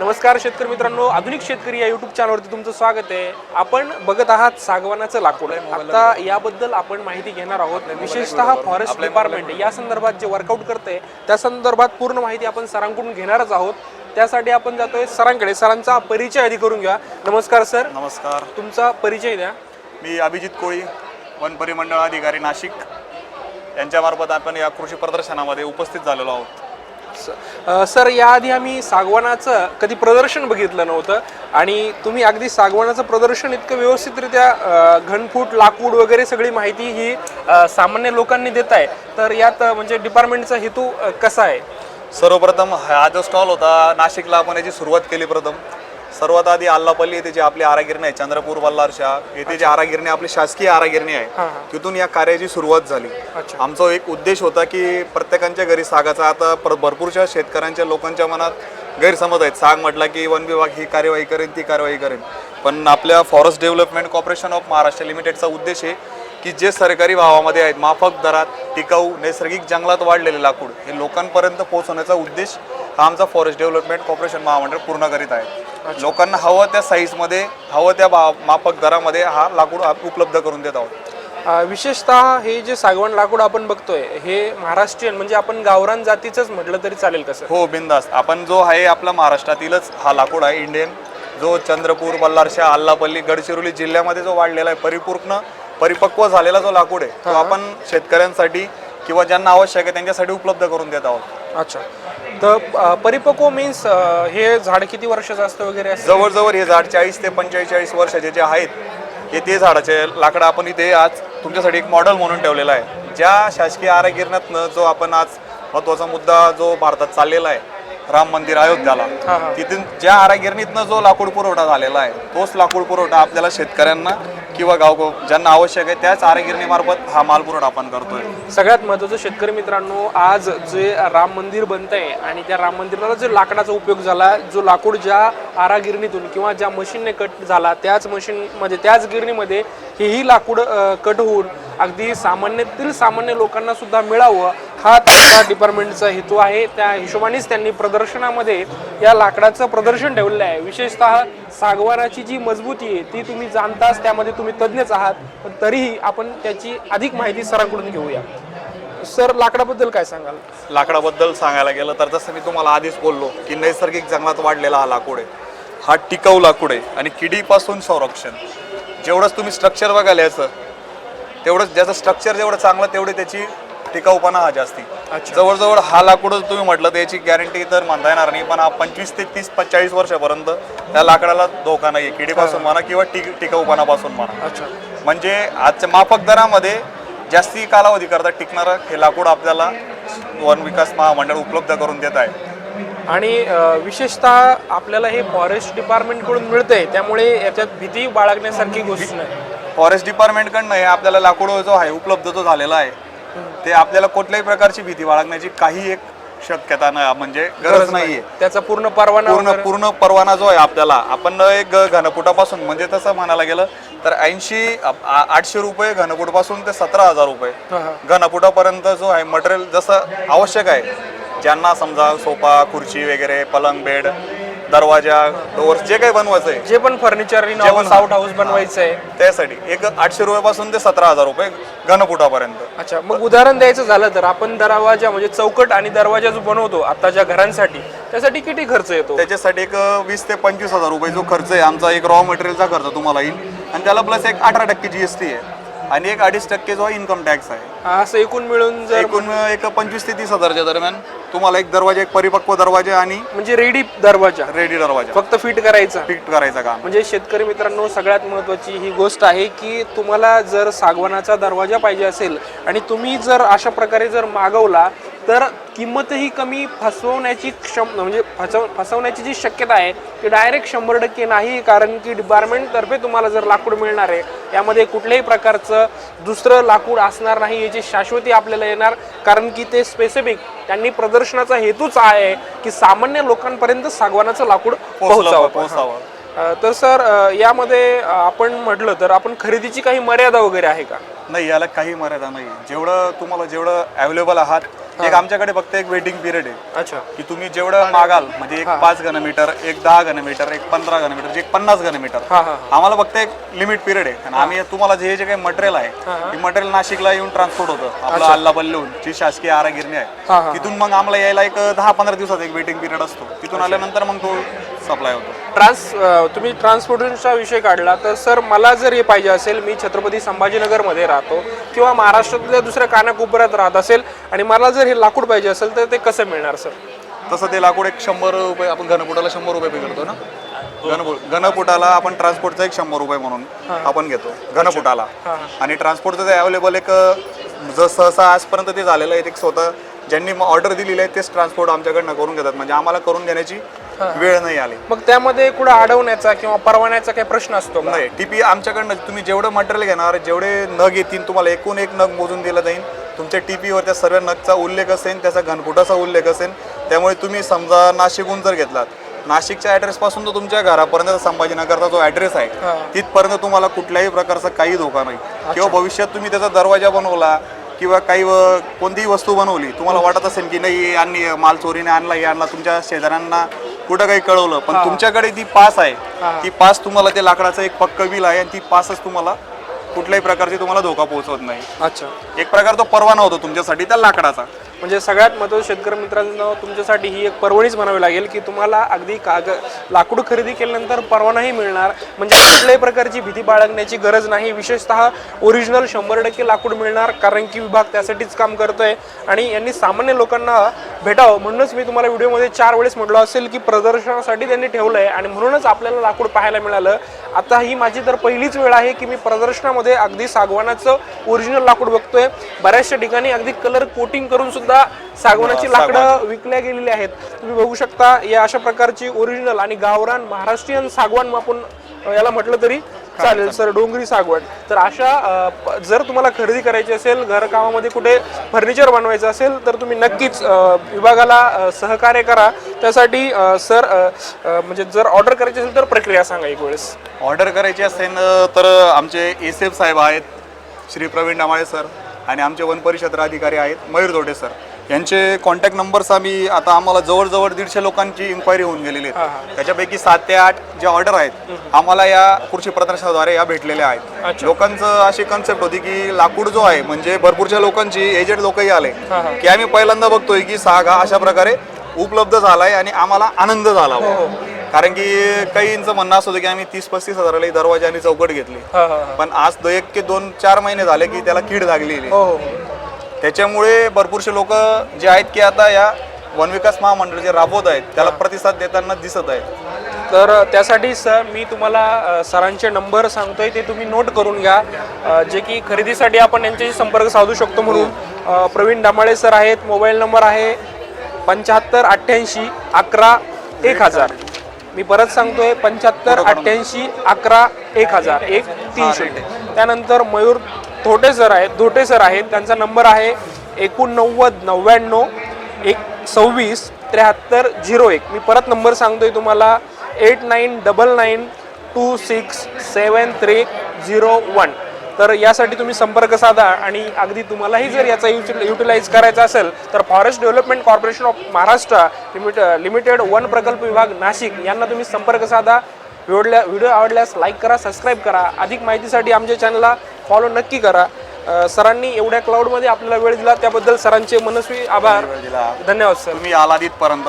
नमस्कार शेतकरी मित्रांनो आधुनिक शेतकरी या युट्यूब चॅनलवरती तुमचं स्वागत आहे. आपण बघत आहात सागवानाचं लाकूड. आता याबद्दल आपण माहिती घेणार आहोत. विशेषतः फॉरेस्ट डिपार्टमेंट या संदर्भात जे वर्कआउट करते त्या संदर्भात पूर्ण माहिती आपण सरांकडून घेणारच आहोत. त्यासाठी आपण जातोय सरांकडे. सरांचा परिचय आधी करून घ्या. नमस्कार सर. नमस्कार. तुमचा परिचय द्या. मी अभिजित कोळी वन परिमंडळ अधिकारी नाशिक. यांच्यामार्फत आपण या कृषी प्रदर्शनामध्ये उपस्थित झालेलो आहोत. सर याआधी आम्ही सागवानाचं कधी प्रदर्शन बघितलं नव्हतं आणि तुम्ही अगदी सागवानाचं प्रदर्शन इतकं व्यवस्थितरित्या घनफूट लाकूड वगैरे सगळी माहिती ही सामान्य लोकांनी देत आहे. तर यात म्हणजे डिपार्टमेंटचा हेतू कसा आहे? सर्वप्रथम हा जो स्टॉल होता नाशिकला आपण याची सुरुवात केली प्रथम. सर्वात आधी आल्लापल्ली येथे जे आपली आरागिरणी आहे चंद्रपूर बल्लारशा येथे जी आरागिरणी आपली शासकीय आरागिरणी आहे. तिथून या कार्याची सुरुवात झाली. आमचा एक उद्देश होता की प्रत्येकांच्या घरी सागाचा आता पर- भरपूरशा शेतकऱ्यांच्या लोकांच्या मनात गैरसमज आहेत. साग म्हटला की वन विभाग ही कार्यवाही करेन ती कार्यवाही करेन. पण आपल्या forest development corporation of Maharashtra लिमिटेडचा उद्देश आहे की जे सरकारी भावामध्ये आहेत माफक दरात टिकाऊ नैसर्गिक जंगलात वाढलेले लाकूड हे लोकांपर्यंत पोहोचवण्याचा उद्देश हा आमचा फॉरेस्ट डेव्हलपमेंट कॉर्पोरेशन महामंडळ पूर्ण करीत आहे. लोकांना हवं त्या साईजमध्ये हवं त्या भाव माफक दरामध्ये हा लाकूड आप- उपलब्ध करून देत आहोत. विशेषतः हे जे सागवान लाकूड आपण बघतोय हे महाराष्ट्रीयन म्हणजे आपण गावरान जातीचंच म्हटलं तरी चालेल कसं हो बिंदास. आपण जो आहे आपला महाराष्ट्रातीलच हा लाकूड आहे इंडियन जो चंद्रपूर बल्लारशा आल्लापल्ली गडचिरोली जिल्ह्यामध्ये जो वाढलेला आहे परिपूर्ण परिपक्व झालेला जो लाकूड आहे तो आपण शेतकऱ्यांसाठी किंवा ज्यांना आवश्यक आहे त्यांच्यासाठी उपलब्ध करून देत आहोत. अच्छा. तर अ, परिपक्व मीन्स हे झाड किती वर्षाचं असतं वगैरे? असं जवळजवळ हे झाड चाळीस ते पंचेचाळीस वर्षाचे जे आहेत हे ते झाडाचे लाकडं आपण इथे आज तुमच्यासाठी एक मॉडेल म्हणून ठेवलेलं आहे. ज्या शासकीय आरोग्यनातनं जो आपण आज महत्त्वाचा मुद्दा जो भारतात चाललेला आहे राम मंदिर अयोध्याला हा, हा. तिथून ज्या आरागिरणीतनं जो लाकूड पुरवठा झालेला आहे तोच लाकूड पुरवठा आपल्याला शेतकऱ्यांना किंवा गाव ज्यांना आवश्यक आहे त्याच आरागिरणीमार्फत हा माल पुरवठा आपण करतोय. सगळ्यात महत्त्वाचं शेतकरी मित्रांनो आज जे राम मंदिर बनत आहे आणि त्या राम मंदिराला जो लाकडाचा उपयोग झाला जो लाकूड ज्या आरागिरणीतून किंवा ज्या मशीनने कट झाला त्याच मशीनमध्ये त्याच गिरणीमध्ये हेही लाकूड कट होऊन अगदी सामान्यातील सामान्य लोकांना सुद्धा मिळावं हा त्यांच्या डिपार्टमेंटचा हेतू आहे. त्या हिशोबानेच त्यांनी प्रदर्शनामध्ये या लाकडाचं प्रदर्शन ठेवलेलं आहे. विशेषतः सागवानाची जी मजबूती आहे ती तुम्ही जाणताच त्यामध्ये तुम्ही तज्ज्ञच आहात. पण तरीही आपण त्याची अधिक माहिती सरांकडून घेऊया. सर लाकडाबद्दल काय सांगाल? लाकडाबद्दल सांगायला गेलं तर जसं मी तुम्हाला आधीच बोललो की नैसर्गिक जंगलात वाढलेला हा लाकूड आहे. हा टिकाऊ लाकूड आहे आणि किडीपासून संरक्षण. जेवढंच तुम्ही स्ट्रक्चर बघाल याचं तेवढंच ज्याचं स्ट्रक्चर जेवढं चांगलं तेवढी त्याची टिकाऊपणा हा जास्ती. अच्छा. जवळजवळ हा लाकूड तुम्ही म्हटलं तर याची गॅरंटी तर म्हणता येणार नाही. पण हा पंचवीस ते तीस चाळीस वर्षापर्यंत त्या लाकडाला धोका नाही किडीपासून म्हणा किंवा टिक टिकाऊपणापासून म्हणा. अच्छा. म्हणजे आजच्या माफक दरामध्ये जास्ती कालावधी करता टिकणारं हे लाकूड आपल्याला वन विकास महामंडळ उपलब्ध करून देत आहे. आणि विशेषतः आपल्याला हे फॉरेस्ट डिपार्टमेंटकडून मिळतंय. त्यामुळे याच्यात भीती बाळगण्यासारखी गोष्ट नाही. फॉरेस्ट डिपार्टमेंटकडनं हे आपल्याला लाकूड जो आहे उपलब्ध जो झालेला आहे. ते आपल्याला कुठल्याही प्रकारची भीती बाळगण्याची काही एक शक्यता नाही म्हणजे गरज नाहीये. त्याचा पूर्ण परवाना पूर्ण पूर्ण परवाना जो आहे आपल्याला आपण एक घनफुटापासून म्हणजे तसं म्हणायला गेलं तर ऐंशी आठशे रुपये घनफूटपासून ते सतरा हजार रुपये. घनफुटापर्यंत जो आहे मटेरियल जसं आवश्यक आहे ज्यांना समजा सोफा खुर्ची वगैरे पलंग बेड दरवाजा डोअर्स जे काही बनवायचं आहे जे पण फर्निचर हाऊस आउट हाऊस बनवायचं आहे त्यासाठी एक आठशे रुपयापासून ते सतरा हजार रुपये घनफुटापर्यंत. अच्छा मग उदाहरण द्यायचं झालं तर आपण दरवाजा म्हणजे चौकट आणि दरवाजा जो बनवतो आताच्या घरांसाठी त्यासाठी किती खर्च येतो? त्याच्यासाठी एक वीस ते पंचवीस हजार रुपये जो खर्च आहे आमचा एक रॉ मटेरियलचा खर्च तुम्हाला येईल. आणि त्याला प्लस एक अठरा टक्के जीएसटी आहे. आणि एक अडीच टक्के जो इन्कम टॅक्स आहे. असं एकूण मिळून जर एकूण एक पंचवीस ते तीस हजारच्या दरम्यान तुम्हाला एक दरवाजा एक परिपक्व दरवाजा आणि म्हणजे रेडी दरवाजा. रेडी दरवाजा. फक्त फिट करायचा. फिट करायचं काम. म्हणजे शेतकरी मित्रांनो सगळ्यात महत्त्वाची ही गोष्ट आहे की तुम्हाला जर सागवानाचा दरवाजा पाहिजे असेल आणि तुम्ही जर अशा प्रकारे जर मागवला तर किंमतही कमी फसवण्याची क्षम म्हणजे फसव फसवण्याची जी शक्यता आहे ती डायरेक्ट शंभर टक्के नाही कारण की डिपार्टमेंटतर्फे तुम्हाला जर लाकूड मिळणार आहे यामध्ये कुठल्याही प्रकारचं दुसरं लाकूड असणार नाही याची शाश्वती आपल्याला येणार कारण की ते स्पेसिफिक त्यांनी प्रदर्शनाचा हेतूच आहे की सामान्य लोकांपर्यंत सागवानाचं लाकूड पोहोचावं. पोहोचावं तर सर यामध्ये आपण म्हटलं तर आपण खरेदीची काही मर्यादा वगैरे आहे का? नाही याला काही मर्यादा नाही. जेवढं तुम्हाला जेवढं अवेलेबल आहात एक आमच्याकडे फक्त एक वेटिंग पिरियड आहे. अच्छा. की तुम्ही जेवढं मागाल म्हणजे एक पाच घनमीटर एक दहा घनमीटर एक पंधरा घनमीटर एक पन्नास घनमीटर आम्हाला फक्त एक लिमिट पिरियड आहे. आणि आम्ही तुम्हाला जे जे काही मटेरियल आहे ते मटेरियल नाशिकला येऊन ट्रान्सपोर्ट होतं. आपलं अल्लापल्लीहून जी शासकीय आरागिरणी आहे. तिथून मग आम्हाला यायला एक दहा पंधरा दिवसात एक वेटिंग पिरियड असतो. तिथून आल्यानंतर मग तो सप्लाय होतो. ट्रान्स तुम्ही ट्रान्सपोर्टेशनचा विषय काढला तर सर मला जर हे पाहिजे असेल मी छत्रपती संभाजीनगरमध्ये राहतो किंवा महाराष्ट्रातल्या दुसऱ्या कानाकोपऱ्यात राहत असेल आणि मला जर हे लाकूड पाहिजे असेल तर ते कसं मिळणार सर? तसं ते लाकूड एक शंभर रुपये आपण घनफुटाला शंभर रुपये करतो ना? घनफुट घनफुटाला आपण ट्रान्सपोर्टचा एक शंभर रुपये म्हणून आपण घेतो घनफुटाला. आणि ट्रान्सपोर्टचं ते अवेलेबल एक जर सहसा आजपर्यंत ते झालेलं आहे एक स्वतः ज्यांनी ऑर्डर दिलेली आहे तेच ट्रान्सपोर्ट आमच्याकडनं करून घेतात. म्हणजे आम्हाला करून देण्याची वेळ नाही आली. मग त्यामध्ये कुठं अडवण्याचा किंवा परवान्याचा काही प्रश्न असतो का? नाही टीपी आमच्याकडनं तुम्ही जेवढं मटेरियल घेणार जेवढे नग येतील तुम्हाला एकूण एक नग मोजून दिला जाईल. तुमच्या टीपीवर त्या सर्व नगचा उल्लेख असेल त्याचा घनफुटाचा उल्लेख असेल त्यामुळे तुम्ही समजा नाशिकहून जर घेतलात नाशिकच्या ॲड्रेस पासून तर तुमच्या घरापर्यंत संभाजीनगरचा जो ॲड्रेस आहे तिथपर्यंत तुम्हाला कुठल्याही प्रकारचा काही धोका नाही. किंवा भविष्यात तुम्ही त्याचा दरवाजा बनवला किंवा काही व- कोणतीही वस्तू बनवली तुम्हाला वाटत असेल की नाही यांनी माल चोरीने आणला हे आणला तुमच्या शेजाऱ्यांना कुठं काही कळवलं पण तुमच्याकडे ती पास आहे. ती पास तुम्हाला ते लाकडाचं एक पक्क बिल आहे आणि ती पासच तुम्हाला कुठल्याही प्रकारची तुम्हाला धोका पोहोचवत नाही. अच्छा. एक प्रकार तो परवाना होतो तुमच्यासाठी त्या लाकडाचा. म्हणजे सगळ्यात महत्त्वाचं शेतकरी मित्रांनो तुमच्यासाठी ही एक परवणीच म्हणावी लागेल की तुम्हाला अगदी काग लाकूड खरेदी केल्यानंतर परवानाही मिळणार. म्हणजे कुठल्याही प्रकारची भीती बाळगण्याची गरज नाही. विशेषतः ओरिजिनल शंभर टक्के लाकूड मिळणार कारण की विभाग त्यासाठीच काम करतोय. आणि यांनी सामान्य लोकांना भेटावं म्हणूनच मी तुम्हाला व्हिडिओमध्ये चार वेळेस म्हटलं असेल की प्रदर्शनासाठी त्यांनी ठेवलं आहे आणि म्हणूनच आपल्याला लाकूड पाहायला मिळालं. आता ही माझी तर पहिलीच वेळ आहे की मी प्रदर्शनामध्ये अगदी सागवानाचं ओरिजिनल लाकूड बघतोय. बऱ्याचशा ठिकाणी अगदी कलर कोटिंग करून सुद्धा सागवानाची लाकडं विकल्या गेलेली आहेत. तुम्ही बघू शकता या अशा प्रकारची ओरिजिनल आणि गावरान महाराष्ट्रीयन सागवान आपण याला म्हटलं तरी चालेल सर डोंगरी सागवड तर अशा जर तुम्हाला खरेदी करायची असेल घरकामामध्ये कुठे फर्निचर बनवायचं असेल तर तुम्ही नक्कीच विभागाला सहकार्य करा. त्यासाठी सर म्हणजे जर ऑर्डर करायची असेल तर प्रक्रिया सांगा एक वेळेस. ऑर्डर करायची असेल तर आमचे एस एफ साहेब आहेत श्री प्रवीण डामाळे सर. आणि आमचे वन परिषद अधिकारी आहेत मयूर दोडे सर. यांचे कॉन्टॅक्ट नंबर्स आम्ही आता आम्हाला जवळजवळ दीडशे लोकांची इन्क्वायरी होऊन गेलेली आहेत. त्याच्यापैकी सात ते आठ जे ऑर्डर आहेत आम्हाला या कृषी प्रदर्शनाद्वारे या भेटलेल्या आहेत. लोकांचं अशी कन्सेप्ट होती की लाकूड जो आहे म्हणजे भरपूरच्या लोकांची एजेड लोकही आले की आम्ही पहिल्यांदा बघतोय की साग हा अशा प्रकारे उपलब्ध झालाय आणि आम्हाला आनंद झाला. कारण की काहींचं म्हणणं असं होतं की आम्ही तीस पस्तीस हजाराला ही दरवाजा आणि चौकट घेतली. हा हा हा. पण आज दो एक ते दोन चार महिने झाले की त्याला कीड लागलेली. हो हो. त्याच्यामुळे भरपूरसे लोक जे आहेत की आता या वन विकास महामंडळ जे राबवत आहेत त्याला प्रतिसाद देताना दिसत आहेत. तर त्यासाठी सर मी तुम्हाला अ, सरांचे नंबर सांगतोय ते तुम्ही नोट करून घ्या. अ, जे की खरेदीसाठी आपण यांच्याशी संपर्क साधू शकतो म्हणून. अ, प्रवीण डामाळे सर आहेत मोबाईल नंबर आहे पंच्याहत्तर अठ्ठ्याऐंशी अकरा एक हजार. मी परत सांगतोय पंच्याहत्तर अठ्ठ्याऐंशी अकरा एक हजार एक तीन शून्य. त्यानंतर मयूर थोटे सर आहेत धोटे सर आहेत त्यांचा नंबर आहे एकोणनव्वद नव्याण्णव एक सव्वीस त्र्याहत्तर झिरो एक. मी परत नंबर सांगतोय तुम्हाला eight nine double nine two six seven three zero one. तर यासाठी तुम्ही संपर्क साधा आणि अगदी तुम्हालाही जर याचा युटिलाइज करायचा असेल तर forest development corporation of Maharashtra limit limited one प्रकल्प विभाग नाशिक यांना तुम्ही संपर्क साधा. व्हिडिओ व्हिडिओ आवडल्यास लाईक करा सबस्क्राईब करा. अधिक माहितीसाठी आमच्या चॅनलला फॉलो नक्की करा. सरांनी एवढ्या क्लाउडमध्ये आपल्याला वेळ दिला त्याबद्दल सरांचे मनस्वी आभार. धन्यवाद सर तुम्ही आलात इथपर्यंत